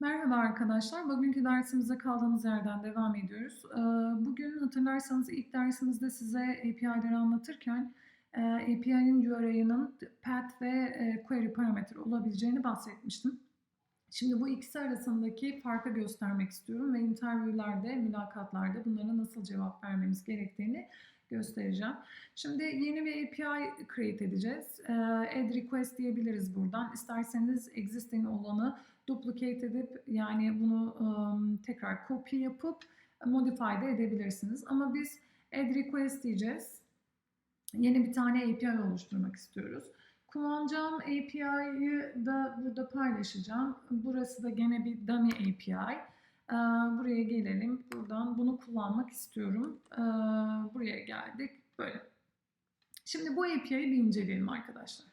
Merhaba arkadaşlar. Bugünkü dersimize kaldığımız yerden devam ediyoruz. Ee, Bugün hatırlarsanız ilk dersimizde size API'leri anlatırken e, API'nin URI'nin path ve e, query parametre olabileceğini bahsetmiştim. Şimdi bu ikisi arasındaki farkı göstermek istiyorum ve interviewlerde, mülakatlarda bunlara nasıl cevap vermemiz gerektiğini göstereceğim. Şimdi yeni bir API create edeceğiz. Ee, Add request diyebiliriz buradan. İsterseniz existing olanı duplicate edip yani bunu um, tekrar copy yapıp modify de edebilirsiniz. Ama biz add request diyeceğiz. Yeni bir tane API oluşturmak istiyoruz. Kullanacağım API'yi da burada paylaşacağım. Burası da gene bir dummy API. Ee, buraya gelelim. Buradan bunu kullanmak istiyorum. Geldik. Böyle. Şimdi bu API'yi bir inceleyelim arkadaşlar.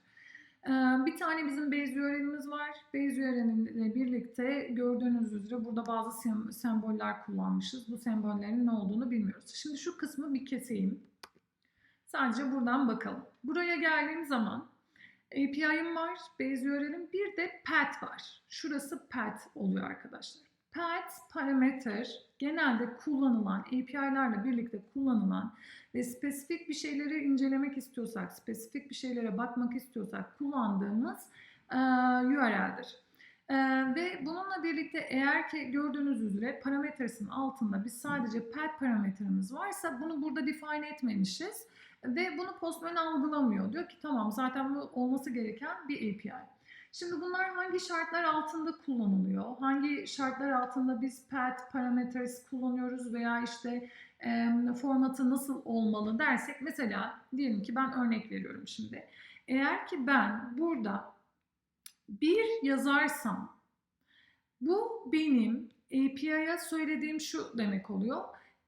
Ee, bir tane bizim base URL'imiz var. Base URL'le birlikte gördüğünüz üzere burada bazı sem- semboller kullanmışız. Bu sembollerin ne olduğunu bilmiyoruz. Şimdi şu kısmı bir keseyim. Sadece buradan bakalım. Buraya geldiğim zaman API'm var, base URL'im bir de path var. Şurası path oluyor arkadaşlar. Path parameter genelde kullanılan API'lerle birlikte kullanılan ve spesifik bir şeyleri incelemek istiyorsak, spesifik bir şeylere bakmak istiyorsak kullandığımız e, URL'dir. E, ve bununla birlikte eğer ki gördüğünüz üzere parametresinin altında biz sadece path parametremiz varsa bunu burada define etmemişiz ve bunu Postman algılamıyor. Diyor ki tamam zaten bu olması gereken bir API. Şimdi bunlar hangi şartlar altında kullanılıyor? Hangi şartlar altında biz path parameters kullanıyoruz veya işte e, formatı nasıl olmalı dersek mesela diyelim ki ben örnek veriyorum şimdi. Eğer ki ben burada bir yazarsam bu benim API'ye söylediğim şu demek oluyor.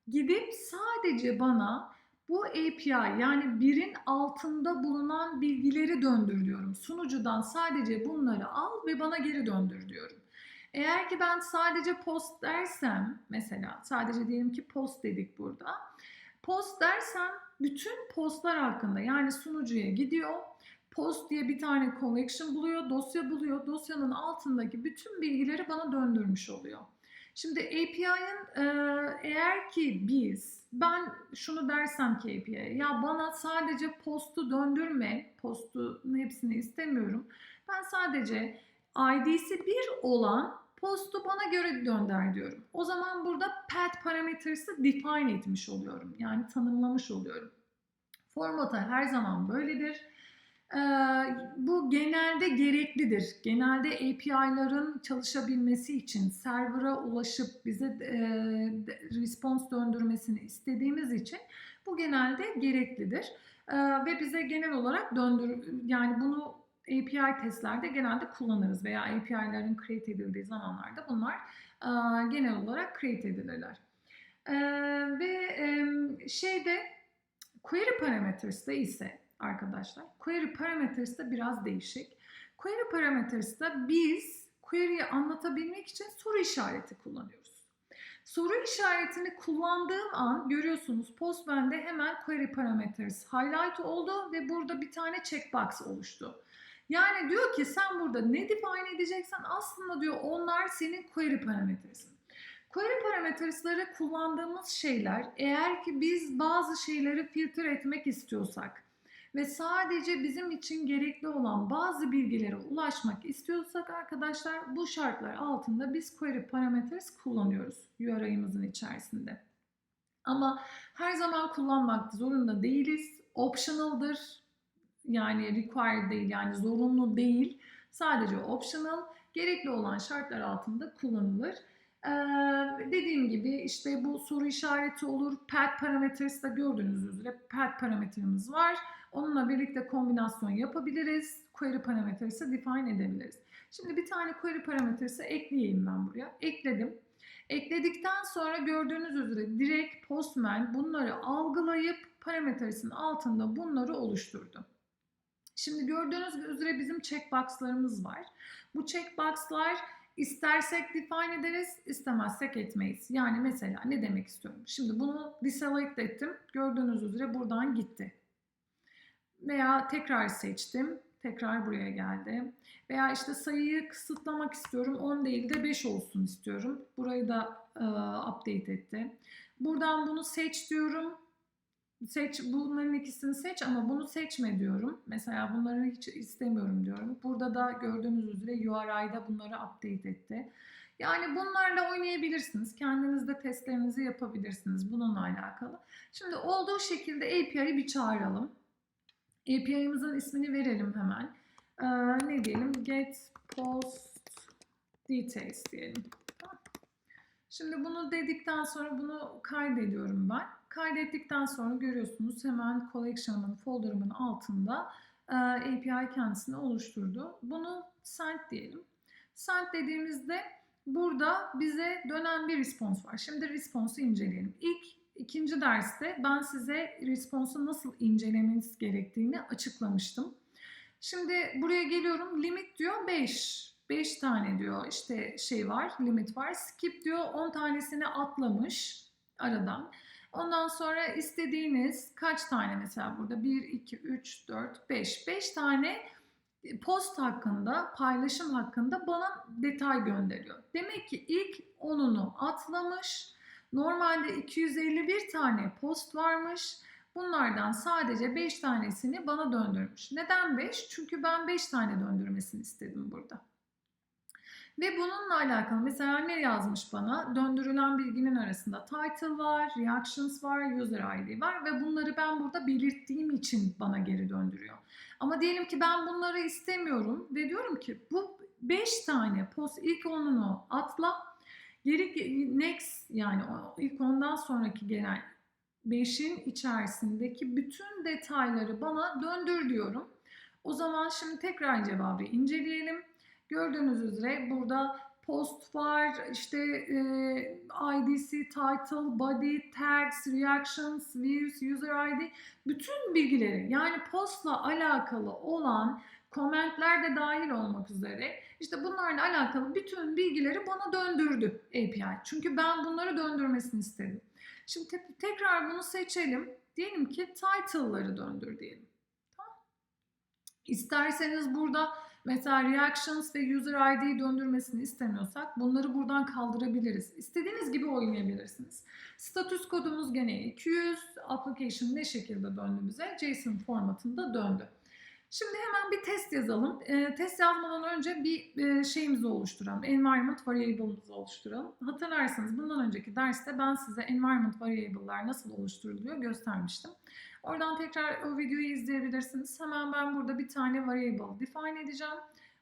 Gidip sadece bana bu API yani birin altında bulunan bilgileri döndür diyorum. Sunucudan sadece bunları al ve bana geri döndür diyorum. Eğer ki ben sadece post dersem mesela sadece diyelim ki post dedik burada. Post dersem bütün postlar hakkında yani sunucuya gidiyor. Post diye bir tane collection buluyor, dosya buluyor. Dosyanın altındaki bütün bilgileri bana döndürmüş oluyor. Şimdi API'nin eğer ki biz ben şunu dersem ki API'ye ya bana sadece postu döndürme, postun hepsini istemiyorum. Ben sadece ID'si 1 olan postu bana göre gönder diyorum. O zaman burada path parametres'i define etmiş oluyorum. Yani tanımlamış oluyorum. Formata her zaman böyledir. Ee, bu genelde gereklidir. Genelde API'ların çalışabilmesi için server'a ulaşıp bize e, response döndürmesini istediğimiz için bu genelde gereklidir. Ee, ve bize genel olarak döndür yani bunu API testlerde genelde kullanırız veya API'lerin create edildiği zamanlarda bunlar e, genel olarak create edilirler. E, ve şeyde query parametres'te ise arkadaşlar query parametres'te biraz değişik. Query parametres'te biz query'i anlatabilmek için soru işareti kullanıyoruz. Soru işaretini kullandığım an görüyorsunuz Postman'de hemen query parameters highlight oldu ve burada bir tane checkbox oluştu. Yani diyor ki sen burada ne define edeceksen aslında diyor onlar senin query parametresin. Query parametresleri kullandığımız şeyler eğer ki biz bazı şeyleri filtre etmek istiyorsak ve sadece bizim için gerekli olan bazı bilgilere ulaşmak istiyorsak arkadaşlar bu şartlar altında biz query parameters kullanıyoruz URI'mizin içerisinde. Ama her zaman kullanmak zorunda değiliz. Optional'dır yani required değil yani zorunlu değil. Sadece optional gerekli olan şartlar altında kullanılır. Dediğim gibi işte bu soru işareti olur. Path parametresi de gördüğünüz üzere path parametremiz var. Onunla birlikte kombinasyon yapabiliriz. Query parametresi define edebiliriz. Şimdi bir tane query parametresi ekleyeyim ben buraya. Ekledim. Ekledikten sonra gördüğünüz üzere direkt Postman bunları algılayıp parametresinin altında bunları oluşturdu. Şimdi gördüğünüz üzere bizim checkbox'larımız var. Bu checkbox'lar istersek define ederiz, istemezsek etmeyiz. Yani mesela ne demek istiyorum? Şimdi bunu deselect ettim. Gördüğünüz üzere buradan gitti. Veya tekrar seçtim. Tekrar buraya geldi. Veya işte sayıyı kısıtlamak istiyorum. 10 değil de 5 olsun istiyorum. Burayı da e, update etti. Buradan bunu seç diyorum. Seç bunların ikisini seç ama bunu seçme diyorum. Mesela bunları hiç istemiyorum diyorum. Burada da gördüğünüz üzere URI'da bunları update etti. Yani bunlarla oynayabilirsiniz. Kendiniz de testlerinizi yapabilirsiniz bununla alakalı. Şimdi olduğu şekilde API'yi bir çağıralım. API'mızın ismini verelim hemen. Ee, ne diyelim? Get post details diyelim. Şimdi bunu dedikten sonra bunu kaydediyorum ben. Kaydettikten sonra görüyorsunuz hemen collection'ımın, folder'ımın altında e, API kendisini oluşturdu. Bunu send diyelim. Send dediğimizde burada bize dönen bir response var. Şimdi response'u inceleyelim. İlk ikinci derste ben size response'u nasıl incelemeniz gerektiğini açıklamıştım. Şimdi buraya geliyorum. Limit diyor 5. 5 tane diyor işte şey var, limit var. Skip diyor 10 tanesini atlamış aradan. Ondan sonra istediğiniz kaç tane mesela burada 1, 2, 3, 4, 5. 5 tane post hakkında, paylaşım hakkında bana detay gönderiyor. Demek ki ilk 10'unu atlamış. Normalde 251 tane post varmış. Bunlardan sadece 5 tanesini bana döndürmüş. Neden 5? Çünkü ben 5 tane döndürmesini istedim burada. Ve bununla alakalı mesela ne yazmış bana? Döndürülen bilginin arasında title var, reactions var, user ID var ve bunları ben burada belirttiğim için bana geri döndürüyor. Ama diyelim ki ben bunları istemiyorum ve diyorum ki bu 5 tane post ilk onunu atla, geri next yani ilk ondan sonraki gelen 5'in içerisindeki bütün detayları bana döndür diyorum. O zaman şimdi tekrar cevabı inceleyelim. Gördüğünüz üzere burada post var, işte e, IDC, title, body, tags, reactions, views, user ID bütün bilgileri yani postla alakalı olan komentler de dahil olmak üzere işte bunlarla alakalı bütün bilgileri bana döndürdü API. Çünkü ben bunları döndürmesini istedim. Şimdi te- tekrar bunu seçelim. Diyelim ki title'ları döndür diyelim. Tamam. İsterseniz burada mesela reactions ve user ID'yi döndürmesini istemiyorsak bunları buradan kaldırabiliriz. İstediğiniz gibi oynayabilirsiniz. Status kodumuz gene 200. Application ne şekilde döndü bize? JSON formatında döndü. Şimdi hemen bir test yazalım. E, test yazmadan önce bir e, şeyimizi oluşturalım. Environment variable'ımızı oluşturalım. Hatırlarsanız bundan önceki derste ben size environment variable'lar nasıl oluşturuluyor göstermiştim. Oradan tekrar o videoyu izleyebilirsiniz. Hemen ben burada bir tane variable define edeceğim.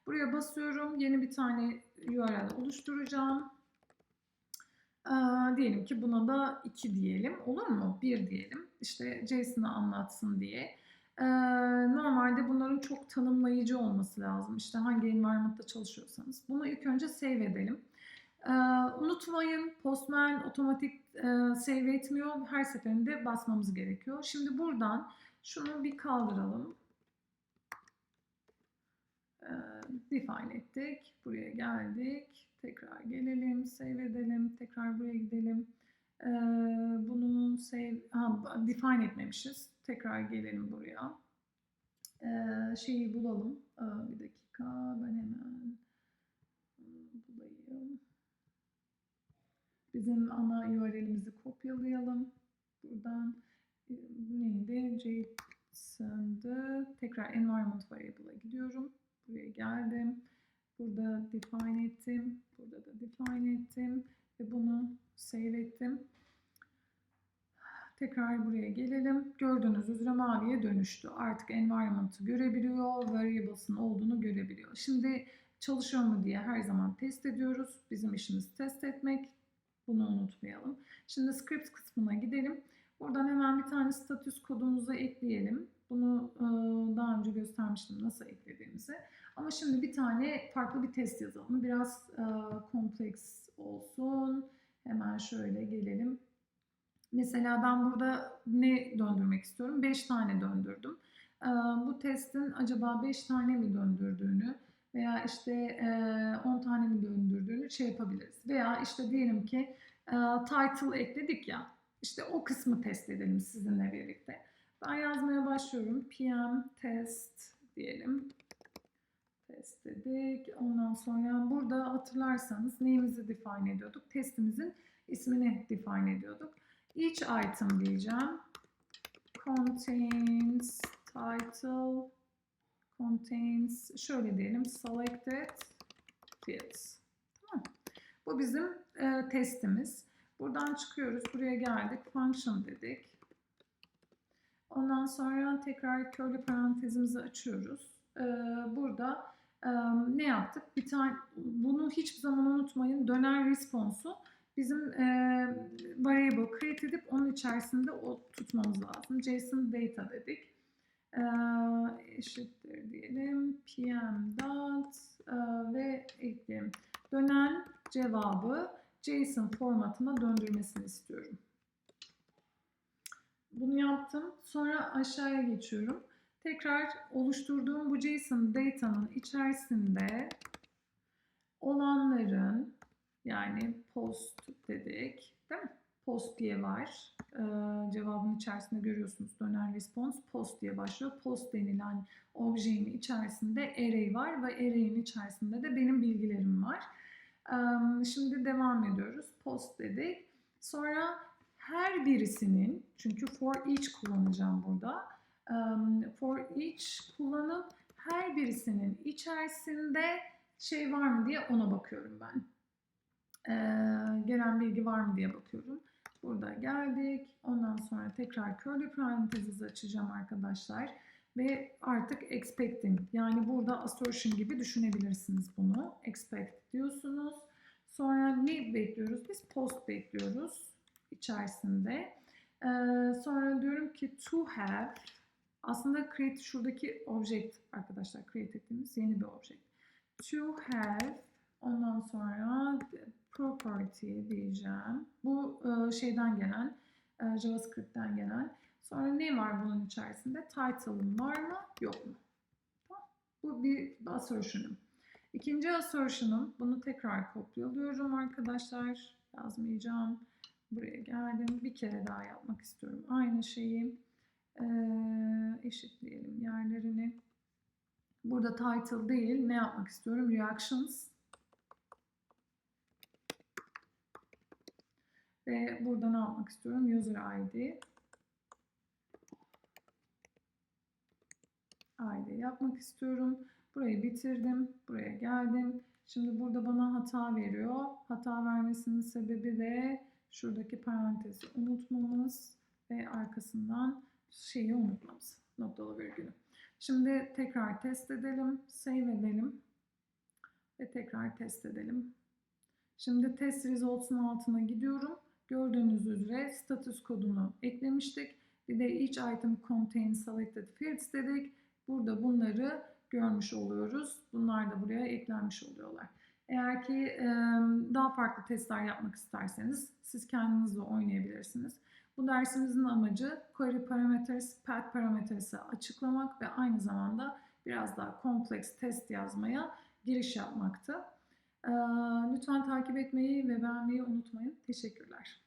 Buraya basıyorum. Yeni bir tane URL oluşturacağım. Ee, diyelim ki buna da 2 diyelim. Olur mu? 1 diyelim. İşte JSON'ı anlatsın diye. Normalde bunların çok tanımlayıcı olması lazım. İşte hangi environment'ta çalışıyorsanız. Bunu ilk önce save edelim. Unutmayın Postman otomatik e, save etmiyor. Her seferinde basmamız gerekiyor. Şimdi buradan şunu bir kaldıralım. Ee, define ettik. Buraya geldik. Tekrar gelelim. Save edelim. Tekrar buraya gidelim. Ee, bunu save, ha, define etmemişiz. Tekrar gelelim buraya. Ee, şeyi bulalım. Ee, bir dakika ben hemen bulayım. Bizim ana URL'imizi kopyalayalım. Buradan neydi? JSON'dı. Tekrar environment variable'a gidiyorum. Buraya geldim. Burada define ettim. Burada da define ettim. Ve bunu save. Tekrar buraya gelelim. Gördüğünüz üzere maviye dönüştü. Artık environment'ı görebiliyor, variables'ın olduğunu görebiliyor. Şimdi çalışıyor mu diye her zaman test ediyoruz. Bizim işimiz test etmek. Bunu unutmayalım. Şimdi script kısmına gidelim. Buradan hemen bir tane status kodumuzu ekleyelim. Bunu e, daha önce göstermiştim nasıl eklediğimizi. Ama şimdi bir tane farklı bir test yazalım. Biraz e, kompleks olsun. Hemen şöyle gelelim. Mesela ben burada ne döndürmek istiyorum? 5 tane döndürdüm. Ee, bu testin acaba 5 tane mi döndürdüğünü veya işte 10 tane mi döndürdüğünü şey yapabiliriz. Veya işte diyelim ki e, title ekledik ya işte o kısmı test edelim sizinle birlikte. Ben yazmaya başlıyorum. PM test diyelim. Test dedik. Ondan sonra burada hatırlarsanız neyimizi define ediyorduk? Testimizin ismini define ediyorduk. Each item diyeceğim. Contains title contains şöyle diyelim selected fields. Tamam. Bu bizim e, testimiz. Buradan çıkıyoruz. Buraya geldik. Function dedik. Ondan sonra tekrar curly parantezimizi açıyoruz. Ee, burada e, ne yaptık? Bir tane bunu hiçbir zaman unutmayın. Dönen response'u bizim e, variable create edip onun içerisinde o tutmamız lazım. JSON data dedik. Ee, eşittir diyelim. pm dot e, ve ekleyelim. Dönen cevabı JSON formatına döndürmesini istiyorum. Bunu yaptım. Sonra aşağıya geçiyorum. Tekrar oluşturduğum bu JSON data'nın içerisinde olanların yani post dedik değil mi? Post diye var. Ee, cevabın içerisinde görüyorsunuz dönen response post diye başlıyor. Post denilen objenin içerisinde array var ve array'in içerisinde de benim bilgilerim var. Ee, şimdi devam ediyoruz. Post dedik. Sonra her birisinin çünkü for each kullanacağım burada. Um, for each kullanıp her birisinin içerisinde şey var mı diye ona bakıyorum ben. Ee, gelen bilgi var mı diye bakıyorum. Burada geldik. Ondan sonra tekrar curly parentheses açacağım arkadaşlar. Ve artık expecting yani burada assertion gibi düşünebilirsiniz bunu. Expect diyorsunuz. Sonra ne bekliyoruz? Biz post bekliyoruz içerisinde. Ee, sonra diyorum ki to have aslında create şuradaki object arkadaşlar create ettiğimiz yeni bir object. To have ondan sonra property diyeceğim. Bu e, şeyden gelen e, JavaScript'ten gelen. Sonra ne var bunun içerisinde? Title'ım var mı? Yok mu? Bu bir assertion'ım. İkinci assertion'ım. Bunu tekrar kopyalıyorum arkadaşlar. Yazmayacağım. Buraya geldim. Bir kere daha yapmak istiyorum. Aynı şeyi eşitleyelim yerlerini. Burada title değil. Ne yapmak istiyorum? Reactions. Ve burada ne yapmak istiyorum? User ID. ID yapmak istiyorum. Burayı bitirdim. Buraya geldim. Şimdi burada bana hata veriyor. Hata vermesinin sebebi de şuradaki parantezi unutmamız ve arkasından şeyi unutmamız. Noktalı virgülü. Şimdi tekrar test edelim. Save edelim. Ve tekrar test edelim. Şimdi test results'un altına gidiyorum. Gördüğünüz üzere status kodunu eklemiştik. Bir de each item contains selected fields dedik. Burada bunları görmüş oluyoruz. Bunlar da buraya eklenmiş oluyorlar. Eğer ki daha farklı testler yapmak isterseniz siz kendiniz de oynayabilirsiniz. Bu dersimizin amacı query parameters, path parameters'ı açıklamak ve aynı zamanda biraz daha kompleks test yazmaya giriş yapmaktı. Lütfen takip etmeyi ve beğenmeyi unutmayın. Teşekkürler.